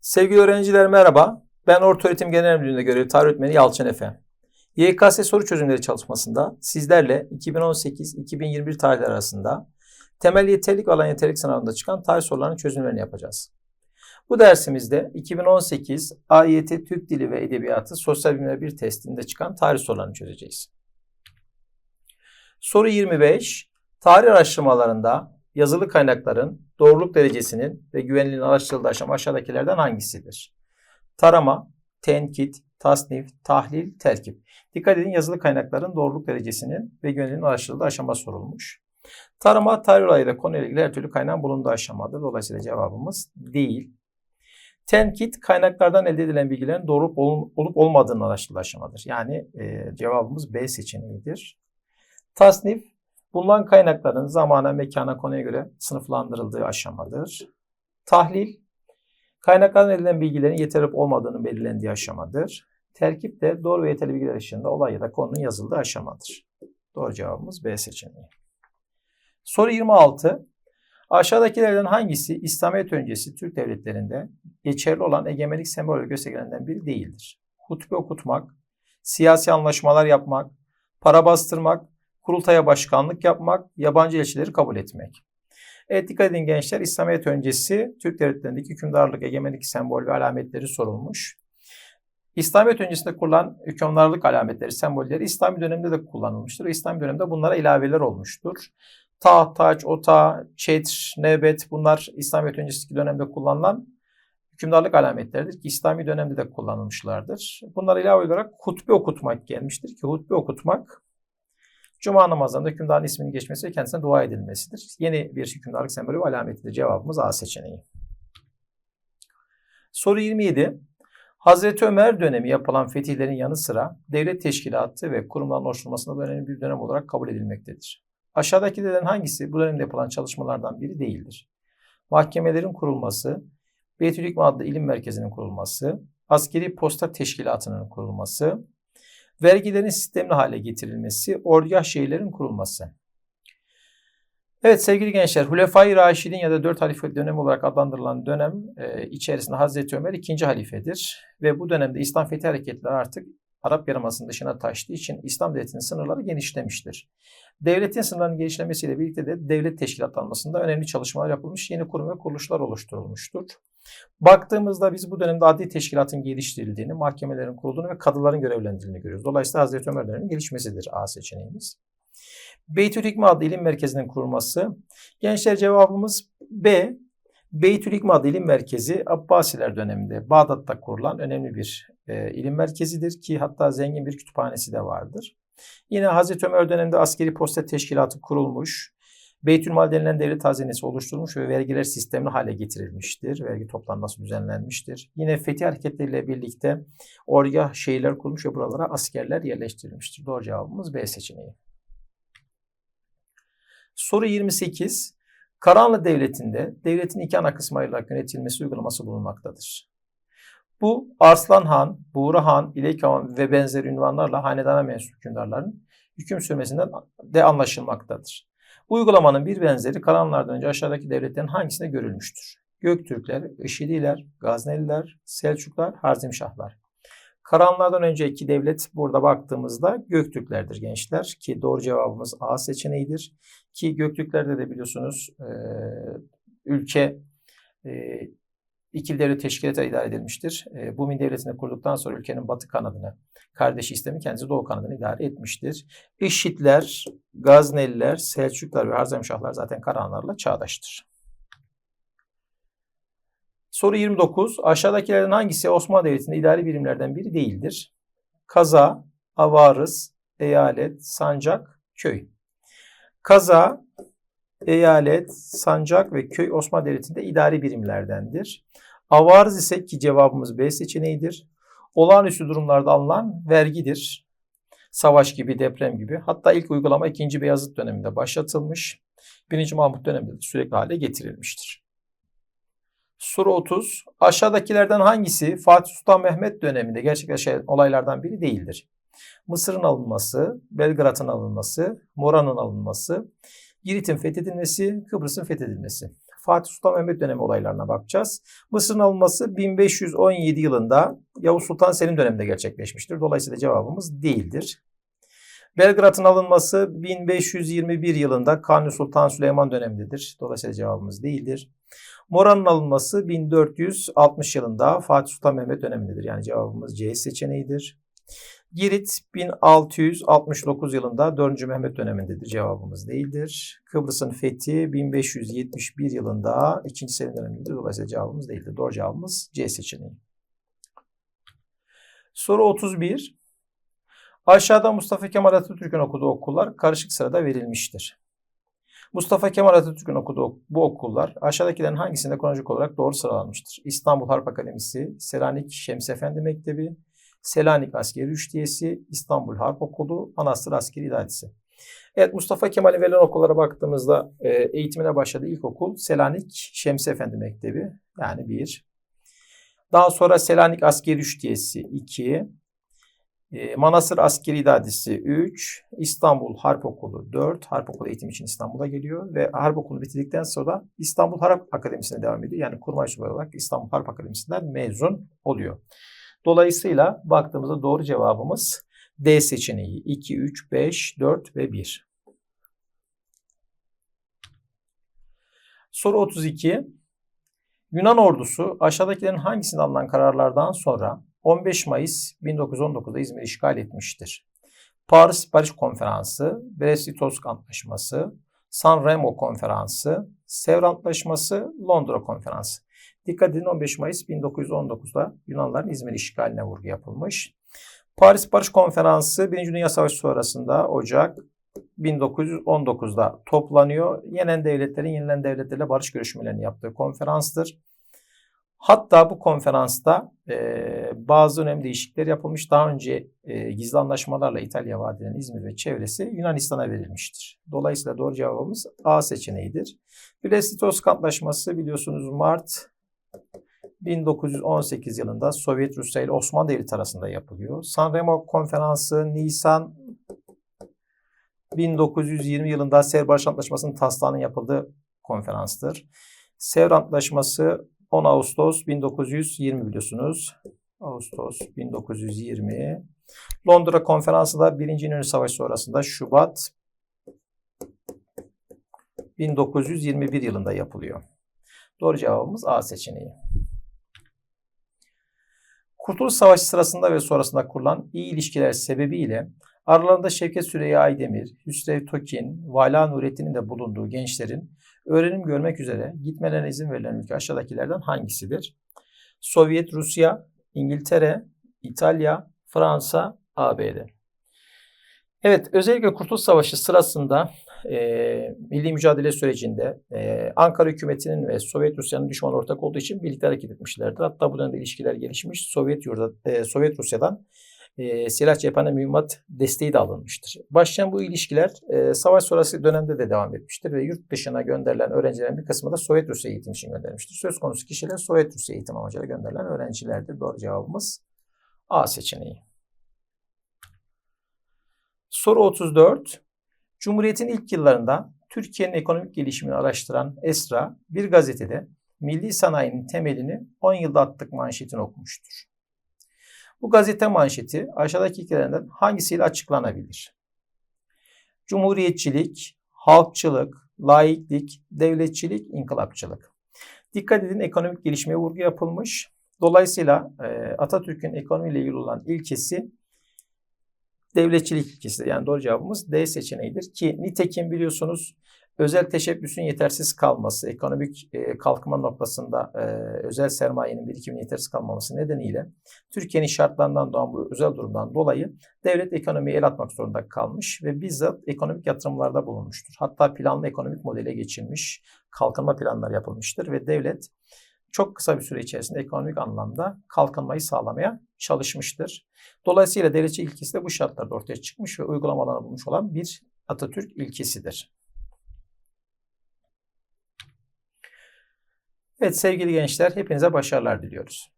Sevgili öğrenciler merhaba. Ben Orta Öğretim Genel Müdürlüğü'nde görevli tarih öğretmeni Yalçın Efe. YKS soru çözümleri çalışmasında sizlerle 2018-2021 tarihler arasında temel yeterlik alan yeterlik sınavında çıkan tarih sorularının çözümlerini yapacağız. Bu dersimizde 2018 AYT Türk Dili ve Edebiyatı Sosyal Bilimler 1 testinde çıkan tarih sorularını çözeceğiz. Soru 25. Tarih araştırmalarında yazılı kaynakların doğruluk derecesinin ve güvenliğinin araştırıldığı aşama aşağıdakilerden hangisidir? Tarama, tenkit, tasnif, tahlil, terkip. Dikkat edin yazılı kaynakların doğruluk derecesinin ve güvenliğinin araştırıldığı aşama sorulmuş. Tarama, tarih olayıyla konuyla ilgili her türlü kaynağın bulunduğu aşamadır. Dolayısıyla cevabımız değil. Tenkit, kaynaklardan elde edilen bilgilerin doğru olup, olmadığını araştırıldığı aşamadır. Yani e, cevabımız B seçeneğidir. Tasnif, bulunan kaynakların zamana, mekana, konuya göre sınıflandırıldığı aşamadır. Tahlil, kaynaklardan edilen bilgilerin yeterli olup olmadığının belirlendiği aşamadır. Terkip de doğru ve yeterli bilgiler ışığında olay ya da konunun yazıldığı aşamadır. Doğru cevabımız B seçeneği. Soru 26. Aşağıdakilerden hangisi İslamiyet öncesi Türk devletlerinde geçerli olan egemenlik sembolü göstergelerinden biri değildir? Hutbe okutmak, siyasi anlaşmalar yapmak, para bastırmak, kurultaya başkanlık yapmak, yabancı elçileri kabul etmek. Evet dikkat edin gençler İslamiyet öncesi Türk devletlerindeki hükümdarlık, egemenlik sembol ve alametleri sorulmuş. İslamiyet öncesinde kurulan hükümdarlık alametleri, sembolleri İslami dönemde de kullanılmıştır. İslami dönemde bunlara ilaveler olmuştur. Taht, taç, ota, çetr, nebet bunlar İslamiyet öncesindeki dönemde kullanılan hükümdarlık alametleridir ki İslami dönemde de kullanılmışlardır. Bunlara ilave olarak hutbe okutmak gelmiştir ki hutbe okutmak Cuma namazlarında hükümdarın isminin geçmesi ve kendisine dua edilmesidir. Yeni bir hükümdarlık sembolü ve alametidir. Cevabımız A seçeneği. Soru 27. Hazreti Ömer dönemi yapılan fetihlerin yanı sıra devlet teşkilatı ve kurumların oluşturulmasında da önemli bir dönem olarak kabul edilmektedir. Aşağıdakilerden hangisi bu dönemde yapılan çalışmalardan biri değildir? Mahkemelerin kurulması, Beytülhikme adlı ilim merkezinin kurulması, askeri posta teşkilatının kurulması, vergilerin sistemli hale getirilmesi, ordugah şehirlerin kurulması. Evet sevgili gençler, Hulefai Raşidin ya da dört halife dönemi olarak adlandırılan dönem e, içerisinde Hazreti Ömer ikinci halifedir. Ve bu dönemde İslam fethi hareketleri artık Arap Yarımadası'nın dışına taştığı için İslam devletinin sınırları genişlemiştir. Devletin sınırlarının genişlemesiyle birlikte de devlet teşkilatlanmasında önemli çalışmalar yapılmış, yeni kurum ve kuruluşlar oluşturulmuştur. Baktığımızda biz bu dönemde adli teşkilatın geliştirildiğini, mahkemelerin kurulduğunu ve kadıların görevlendirildiğini görüyoruz. Dolayısıyla Hazreti Ömer döneminin gelişmesidir A seçeneğimiz. Beytülhikme adlı ilim merkezinin kurulması. Gençler cevabımız B. Beytülhikme adlı ilim merkezi Abbasiler döneminde Bağdat'ta kurulan önemli bir e, ilim merkezidir ki hatta zengin bir kütüphanesi de vardır. Yine Hazreti Ömer döneminde askeri posta teşkilatı kurulmuş. Beytülmal denilen devlet hazinesi oluşturulmuş ve vergiler sistemli hale getirilmiştir. Vergi toplanması düzenlenmiştir. Yine fetih hareketleriyle birlikte orgah şehirler kurulmuş ve buralara askerler yerleştirilmiştir. Doğru cevabımız B seçeneği. Soru 28. Karahanlı Devleti'nde devletin iki ana kısmı ayrılarak yönetilmesi uygulaması bulunmaktadır. Bu Arslan Han, Buğra Han, İlek Han ve benzeri ünvanlarla hanedana mensup hükümdarların hüküm sürmesinden de anlaşılmaktadır. Uygulamanın bir benzeri Karahanlılardan önce aşağıdaki devletlerin hangisinde görülmüştür? Göktürkler, Işidiler, Gazneliler, Selçuklar, Harzimşahlar. Karahanlılardan önceki devlet burada baktığımızda Göktürklerdir gençler ki doğru cevabımız A seçeneğidir. Ki Göktürklerde de biliyorsunuz e, ülke e, ikili devlet teşkilatı idare edilmiştir. E, Bumin devletini kurduktan sonra ülkenin batı kanadını, kardeşi İslam'ı kendisi doğu kanadını idare etmiştir. İşitler, Gazneliler, Selçuklar ve Harzemşahlar zaten Karahanlarla çağdaştır. Soru 29. Aşağıdakilerden hangisi Osmanlı Devleti'nde idari birimlerden biri değildir? Kaza, avarız, eyalet, sancak, köy. Kaza, eyalet, sancak ve köy Osmanlı Devleti'nde idari birimlerdendir. Avarız ise ki cevabımız B seçeneğidir. Olağanüstü durumlarda alınan vergidir. Savaş gibi, deprem gibi. Hatta ilk uygulama 2. Beyazıt döneminde başlatılmış. 1. Mahmut döneminde de sürekli hale getirilmiştir. Soru 30. Aşağıdakilerden hangisi Fatih Sultan Mehmet döneminde gerçekleşen olaylardan biri değildir? Mısır'ın alınması, Belgrad'ın alınması, Mora'nın alınması, Girit'in fethedilmesi, Kıbrıs'ın fethedilmesi. Fatih Sultan Mehmet dönemi olaylarına bakacağız. Mısır'ın alınması 1517 yılında Yavuz Sultan Selim döneminde gerçekleşmiştir. Dolayısıyla cevabımız değildir. Belgrad'ın alınması 1521 yılında Kanuni Sultan Süleyman dönemindedir. Dolayısıyla cevabımız değildir. Mora'nın alınması 1460 yılında Fatih Sultan Mehmet dönemindedir. Yani cevabımız C seçeneğidir. Girit 1669 yılında 4. Mehmet dönemindedir. Cevabımız değildir. Kıbrıs'ın fethi 1571 yılında 2. Selim dönemindedir. Dolayısıyla cevabımız değildir. Doğru cevabımız C seçeneği. Soru 31. Aşağıda Mustafa Kemal Atatürk'ün okuduğu okullar karışık sırada verilmiştir. Mustafa Kemal Atatürk'ün okuduğu bu okullar aşağıdakilerin hangisinde kronolojik olarak doğru sıralanmıştır? İstanbul Harp Akademisi, Selanik Şems Efendi Mektebi, Selanik Askeri Rüştiyesi, İstanbul Harp Okulu, Manastır Askeri İdaresi. Evet Mustafa Kemal'in verilen okullara baktığımızda e, eğitimine başladığı ilk okul Selanik Şems Efendi Mektebi yani bir. Daha sonra Selanik Askeri Rüştiyesi 2. E, Manastır Askeri İdaresi 3. İstanbul Harp Okulu 4. Harp Okulu eğitim için İstanbul'a geliyor ve Harp Okulu bitirdikten sonra İstanbul Harp Akademisi'ne devam ediyor. Yani kurmay olarak İstanbul Harp Akademisi'nden mezun oluyor. Dolayısıyla baktığımızda doğru cevabımız D seçeneği 2, 3, 5, 4 ve 1. Soru 32. Yunan ordusu aşağıdakilerin hangisinde alınan kararlardan sonra 15 Mayıs 1919'da İzmir'i işgal etmiştir? Paris Barış Konferansı, Brest-Litovsk Antlaşması, San Remo Konferansı, Sevr Antlaşması, Londra Konferansı. Dikkat edin 15 Mayıs 1919'da Yunanların İzmir işgaline vurgu yapılmış. Paris Barış Konferansı 1. Dünya Savaşı sonrasında Ocak 1919'da toplanıyor. Yenen devletlerin yenilen devletlerle barış görüşmelerini yaptığı konferanstır. Hatta bu konferansta e, bazı önemli değişiklikler yapılmış. Daha önce e, gizli anlaşmalarla İtalya edilen İzmir ve çevresi Yunanistan'a verilmiştir. Dolayısıyla doğru cevabımız A seçeneğidir. Brest-Litovsk Antlaşması biliyorsunuz Mart 1918 yılında Sovyet Rusya ile Osmanlı Devleti arasında yapılıyor. Sanremo Konferansı Nisan 1920 yılında Sevr Barış Antlaşması'nın taslağının yapıldığı konferanstır. Sevr Antlaşması 10 Ağustos 1920 biliyorsunuz. Ağustos 1920. Londra Konferansı da 1. İnönü Savaşı sonrasında Şubat 1921 yılında yapılıyor. Doğru cevabımız A seçeneği. Kurtuluş Savaşı sırasında ve sonrasında kurulan iyi ilişkiler sebebiyle aralarında Şevket Süreyya Aydemir, Hüsrev Tokin, Vala Nurettin'in de bulunduğu gençlerin öğrenim görmek üzere gitmelerine izin verilen ülke aşağıdakilerden hangisidir? Sovyet Rusya, İngiltere, İtalya, Fransa, ABD. Evet, özellikle Kurtuluş Savaşı sırasında e, milli mücadele sürecinde e, Ankara hükümetinin ve Sovyet Rusya'nın düşman ortak olduğu için birlikte hareket etmişlerdir. Hatta bu dönemde ilişkiler gelişmiş. Sovyet, yurda, e, Sovyet Rusya'dan e, silah cephane mühimmat desteği de alınmıştır. Başlayan bu ilişkiler e, savaş sonrası dönemde de devam etmiştir ve yurt dışına gönderilen öğrencilerin bir kısmı da Sovyet Rusya eğitim için gönderilmiştir. Söz konusu kişiler Sovyet Rusya eğitim amacıyla gönderilen öğrencilerdir. Doğru cevabımız A seçeneği. Soru 34. Cumhuriyet'in ilk yıllarında Türkiye'nin ekonomik gelişimini araştıran Esra bir gazetede milli sanayinin temelini 10 yılda attık manşetini okumuştur. Bu gazete manşeti aşağıdaki ikilerden hangisiyle açıklanabilir? Cumhuriyetçilik, halkçılık, laiklik, devletçilik, inkılapçılık. Dikkat edin ekonomik gelişmeye vurgu yapılmış. Dolayısıyla Atatürk'ün ekonomiyle ilgili olan ilkesi devletçilik ilkesi. Yani doğru cevabımız D seçeneğidir ki nitekim biliyorsunuz özel teşebbüsün yetersiz kalması, ekonomik e, kalkınma noktasında e, özel sermayenin birikimin yetersiz kalmaması nedeniyle Türkiye'nin şartlarından doğan bu özel durumdan dolayı devlet ekonomiye el atmak zorunda kalmış ve bizzat ekonomik yatırımlarda bulunmuştur. Hatta planlı ekonomik modele geçilmiş, kalkınma planları yapılmıştır ve devlet çok kısa bir süre içerisinde ekonomik anlamda kalkınmayı sağlamaya çalışmıştır. Dolayısıyla devletçi ilkesi de bu şartlarda ortaya çıkmış ve uygulamalarına bulmuş olan bir Atatürk ilkesidir. Evet sevgili gençler hepinize başarılar diliyoruz.